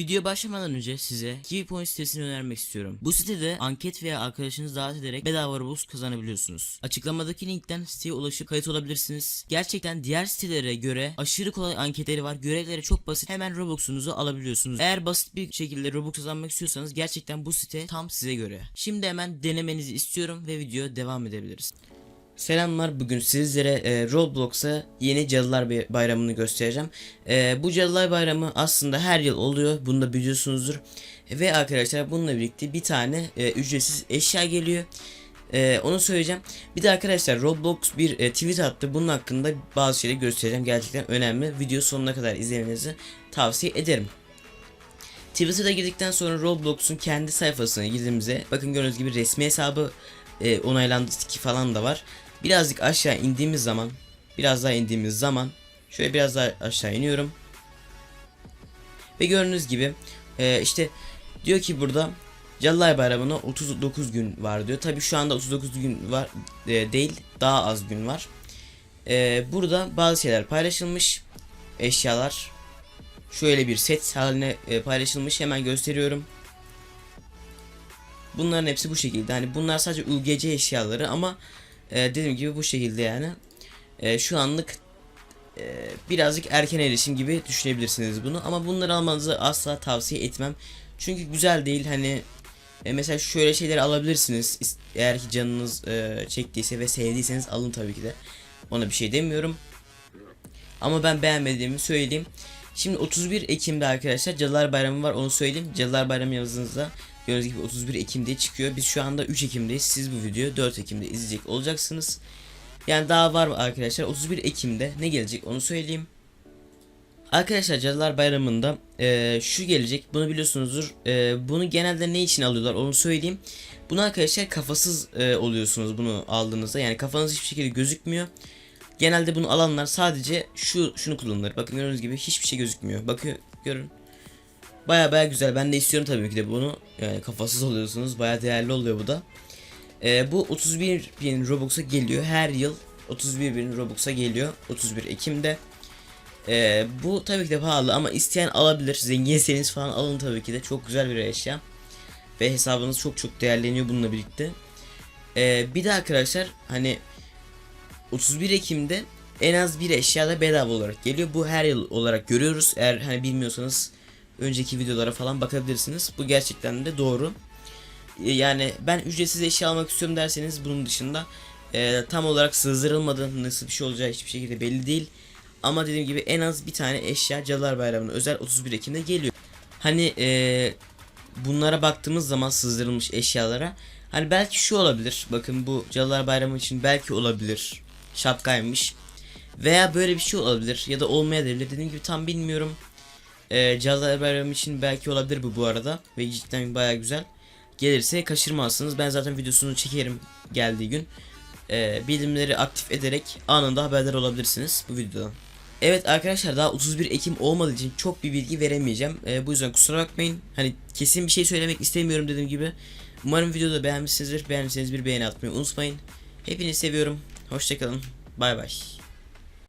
Video başlamadan önce size Keypoint sitesini önermek istiyorum. Bu sitede anket veya arkadaşınızı davet ederek bedava Robux kazanabiliyorsunuz. Açıklamadaki linkten siteye ulaşıp kayıt olabilirsiniz. Gerçekten diğer sitelere göre aşırı kolay anketleri var. Görevleri çok basit. Hemen Robux'unuzu alabiliyorsunuz. Eğer basit bir şekilde Robux kazanmak istiyorsanız gerçekten bu site tam size göre. Şimdi hemen denemenizi istiyorum ve videoya devam edebiliriz. Selamlar bugün sizlere e, Roblox'a yeni Cadılar Bay- Bayramı'nı göstereceğim. E, bu Cadılar Bayramı aslında her yıl oluyor. Bunu da biliyorsunuzdur. Ve arkadaşlar bununla birlikte bir tane e, ücretsiz eşya geliyor. E, onu söyleyeceğim. Bir de arkadaşlar Roblox bir e, tweet attı. Bunun hakkında bazı şeyleri göstereceğim. Gerçekten önemli. Video sonuna kadar izlemenizi tavsiye ederim. Twitter'a girdikten sonra Roblox'un kendi sayfasına girdiğimizde bakın gördüğünüz gibi resmi hesabı e, onaylandı falan da var. Birazcık aşağı indiğimiz zaman biraz daha indiğimiz zaman şöyle biraz daha aşağı iniyorum. Ve gördüğünüz gibi e, işte diyor ki burada Cadılar Bayramı'na 39 gün var diyor. Tabi şu anda 39 gün var e, değil daha az gün var. E, burada bazı şeyler paylaşılmış eşyalar şöyle bir set haline e, paylaşılmış hemen gösteriyorum. Bunların hepsi bu şekilde. Hani bunlar sadece UGC eşyaları ama e, dediğim gibi bu şekilde yani. E, şu anlık e, birazcık erken erişim gibi düşünebilirsiniz bunu ama bunları almanızı asla tavsiye etmem. Çünkü güzel değil hani e, mesela şöyle şeyleri alabilirsiniz. Eğer ki canınız e, çektiyse ve sevdiyseniz alın tabii ki de. Ona bir şey demiyorum. Ama ben beğenmediğimi söyleyeyim. Şimdi 31 Ekim'de arkadaşlar Cadılar Bayramı var onu söyleyeyim. Cadılar Bayramı yazınızda gördüğünüz gibi 31 Ekim diye çıkıyor. Biz şu anda 3 Ekim'deyiz. Siz bu videoyu 4 Ekim'de izleyecek olacaksınız. Yani daha var mı arkadaşlar? 31 Ekim'de ne gelecek onu söyleyeyim. Arkadaşlar Cadılar Bayramı'nda eee, şu gelecek. Bunu biliyorsunuzdur. Eee, bunu genelde ne için alıyorlar onu söyleyeyim. Bunu arkadaşlar kafasız eee, oluyorsunuz bunu aldığınızda. Yani kafanız hiçbir şekilde gözükmüyor. Genelde bunu alanlar sadece şu şunu kullanır. Bakın gördüğünüz gibi hiçbir şey gözükmüyor. Bakın görün. Baya baya güzel. Ben de istiyorum tabii ki de bunu. Yani kafasız oluyorsunuz. Baya değerli oluyor bu da. Ee, bu 31 bin Robux'a geliyor. Her yıl 31 bin Robux'a geliyor. 31 Ekim'de. Ee, bu tabii ki de pahalı ama isteyen alabilir. Zenginseniz falan alın tabii ki de. Çok güzel bir eşya. Ve hesabınız çok çok değerleniyor bununla birlikte. Ee, bir de arkadaşlar hani 31 Ekim'de en az bir eşya da bedava olarak geliyor. Bu her yıl olarak görüyoruz. Eğer hani bilmiyorsanız önceki videolara falan bakabilirsiniz. Bu gerçekten de doğru. Ee, Yani ben ücretsiz eşya almak istiyorum derseniz bunun dışında e, tam olarak sızdırılmadı. Nasıl bir şey olacağı hiçbir şekilde belli değil. Ama dediğim gibi en az bir tane eşya Cadılar Bayramı'na özel 31 Ekim'de geliyor. Hani e, bunlara baktığımız zaman sızdırılmış eşyalara hani belki şu olabilir. Bakın bu Cadılar Bayramı için belki olabilir. Şapkaymış. Veya böyle bir şey olabilir ya da olmayabilir. Dediğim gibi tam bilmiyorum. E, Cadılar Bayramı için belki olabilir bu bu arada ve cidden baya güzel. Gelirse kaçırmazsınız. Ben zaten videosunu çekerim geldiği gün. E, bildirimleri aktif ederek anında haberdar olabilirsiniz bu videodan. Evet arkadaşlar daha 31 Ekim olmadığı için çok bir bilgi veremeyeceğim. Ee, bu yüzden kusura bakmayın. Hani kesin bir şey söylemek istemiyorum dediğim gibi. Umarım videoda beğenmişsinizdir. Beğendiyseniz bir beğeni atmayı unutmayın. Hepinizi seviyorum. Hoşçakalın. Bay bay.